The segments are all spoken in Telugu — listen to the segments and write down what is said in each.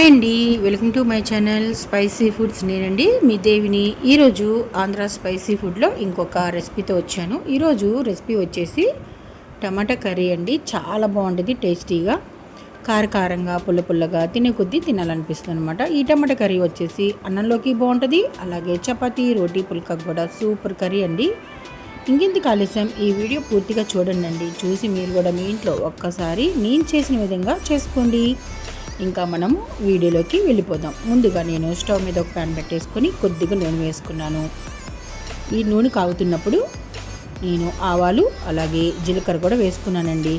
హాయ్ అండి. Welcome to my channel spicy foods నేనండి. మీ దేవిని. ఈరోజు ఆంధ్ర స్పైసీ ఫుడ్లో ఇంకొక రెసిపీతో వచ్చాను. ఈరోజు రెసిపీ వచ్చేసి టమాటా కర్రీ అండి. చాలా బాగుంటుంది టేస్టీగా. కారకారంగా పుల్ల పుల్లగా తినే కొద్దీ తినాలనిపిస్తుంది అనమాట ఈ టమాటా కర్రీ వచ్చేసి అన్నంలోకి బాగుంటుంది. అలాగే చపాతీ రోటీ పుల్కా కూడా సూపర్ కర్రీ అండి. ఇంకెందుకు ఆలస్యం? ఈ వీడియో పూర్తిగా చూడండి అండి చూసి మీరు కూడా మీ ఇంట్లో ఒక్కసారి నేను చేసిన విధంగా చేసుకోండి. ఇంకా మనము వీడియోలోకి వెళ్ళిపోదాం. ముందుగా నేను స్టవ్ మీద ఒక ప్యాన్ పెట్టేసుకొని కొద్దిగా నూనె వేసుకున్నాను. ఈ నూనె కాగుతున్నప్పుడు నేను ఆవాలు అలాగే జీలకర్ర కూడా వేసుకున్నానండి.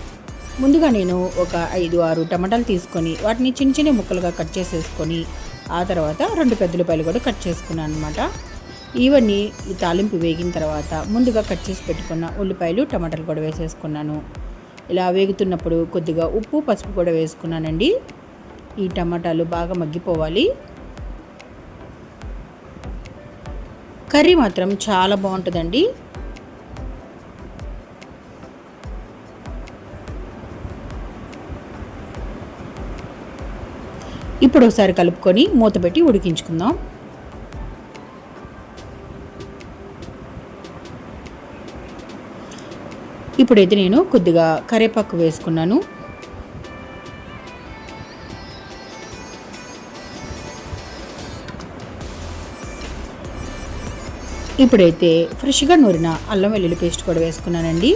ముందుగా నేను ఒక ఐదు ఆరు టమాటాలు తీసుకొని వాటిని చిన్న చిన్న ముక్కలుగా కట్ చేసేసుకొని ఆ తర్వాత రెండు పెద్దలపాయలు కూడా కట్ చేసుకున్నాను అనమాట ఇవన్నీ ఈ తాలింపు వేగిన తర్వాత ముందుగా కట్ చేసి పెట్టుకున్న ఉల్లిపాయలు టమాటాలు కూడా వేసేసుకున్నాను. ఇలా వేగుతున్నప్పుడు కొద్దిగా ఉప్పు పసుపు కూడా వేసుకున్నానండి. ఈ టమాటాలు బాగా మగ్గిపోవాలి. కర్రీ మాత్రం చాలా బాగుంటుందండి. ఇప్పుడు ఒకసారి కలుపుకొని మూత పెట్టి ఉడికించుకుందాం. ఇప్పుడైతే నేను కొద్దిగా కరివేపాకు వేసుకున్నాను. ఇప్పుడైతే ఫ్రెష్గా నూరిన అల్లం వెల్లుల్లి పేస్ట్ కూడా వేసుకున్నానండి.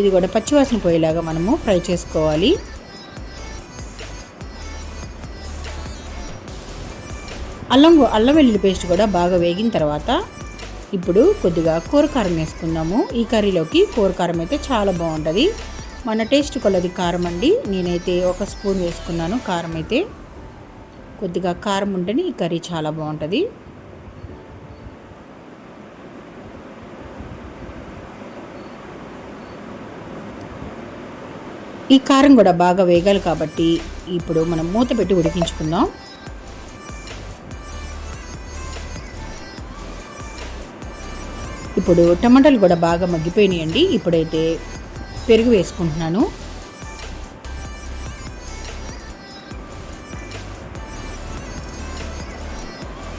ఇది కూడా పచ్చివాసన పోయేలాగా మనము ఫ్రై చేసుకోవాలి. అల్లం అల్లం వెల్లుల్లి పేస్ట్ కూడా బాగా వేగిన తర్వాత ఇప్పుడు కొద్దిగా కూరకారం వేసుకుందాము. ఈ కర్రీలోకి కూరకారం అయితే చాలా బాగుంటుంది. మన టేస్ట్ కొలది కారం అండి. నేనైతే ఒక స్పూన్ వేసుకున్నాను కారం అయితే. కొద్దిగా కారం ఉంటేనే ఈ కర్రీ చాలా బాగుంటుంది. ఈ కారం కూడా బాగా వేగాలి కాబట్టి ఇప్పుడు మనం మూత పెట్టి ఉడికించుకుందాం. ఇప్పుడు టమాటాలు కూడా బాగా మగ్గిపోయినాయండి. ఇప్పుడైతే పెరుగు వేసుకుంటున్నాను.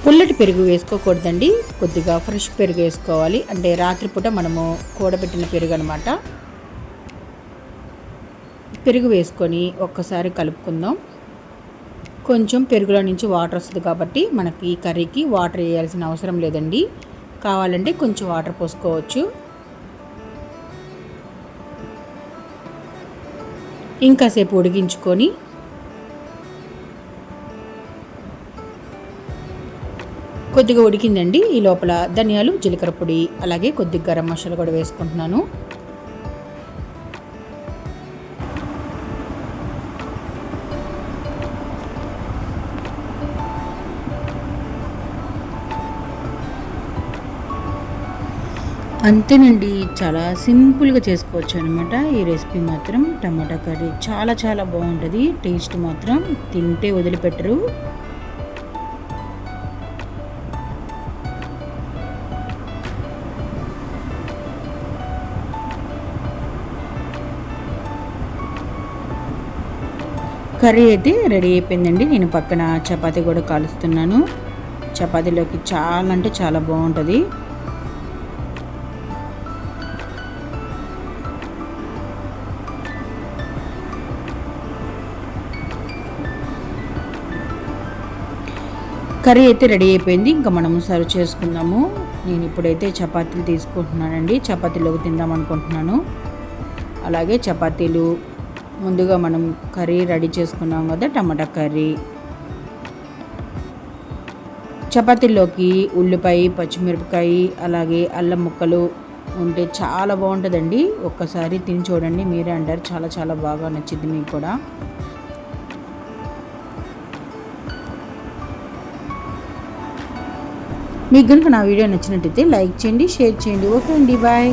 పుల్లటి పెరుగు వేసుకోకూడదండి. కొద్దిగా ఫ్రెష్ పెరుగు వేసుకోవాలి. అంటే రాత్రిపూట మనము కూడబెట్టిన పెరుగు అనమాట పెరుగు వేసుకొని ఒక్కసారి కలుపుకుందాం. కొంచెం పెరుగులో నుంచి వాటర్ వస్తుంది కాబట్టి మనకి ఈ కర్రీకి వాటర్ వేయాల్సిన అవసరం లేదండి. కావాలంటే కొంచెం వాటర్ పోసుకోవచ్చు. ఇంకాసేపు ఉడికించుకొని కొద్దిగా ఉడికిందండి. ఈ లోపల ధనియాలు జీలకర్ర పొడి అలాగే కొద్దిగా గరం మసాలా కూడా వేసుకుంటున్నాను. అంతేనండి చాలా సింపుల్గా చేసుకోవచ్చు అనమాట ఈ రెసిపీ మాత్రం టమాటా కర్రీ చాలా చాలా బాగుంటుంది. టేస్ట్ మాత్రం తింటే వదిలిపెట్టరు. కర్రీ అయితే రెడీ అయిపోయిందండి. నేను పక్కన చపాతీ కూడా కాలుస్తున్నాను. చపాతీలోకి చాలా అంటే చాలా బాగుంటుంది. కర్రీ అయితే రెడీ అయిపోయింది. ఇంకా మనము సర్వ్ చేసుకుందాము. నేను ఇప్పుడైతే చపాతీలు తీసుకుంటున్నానండి. చపాతీలోకి తిందాం అనుకుంటున్నాను. అలాగే చపాతీలు ముందుగా మనం కర్రీ రెడీ చేసుకున్నాం కదా టమాటా కర్రీ. చపాతీల్లోకి ఉల్లిపాయ పచ్చిమిరపకాయ అలాగే అల్లం ముక్కలు ఉంటే చాలా బాగుంటుందండి. ఒక్కసారి తిని చూడండి. మీరే అంటారు. చాలా చాలా బాగా నచ్చింది మీకు కూడా. మీకు కనుక నా వీడియో నచ్చినట్టయితే లైక్ చేయండి షేర్ చేయండి. ఓకే అండి బాయ్.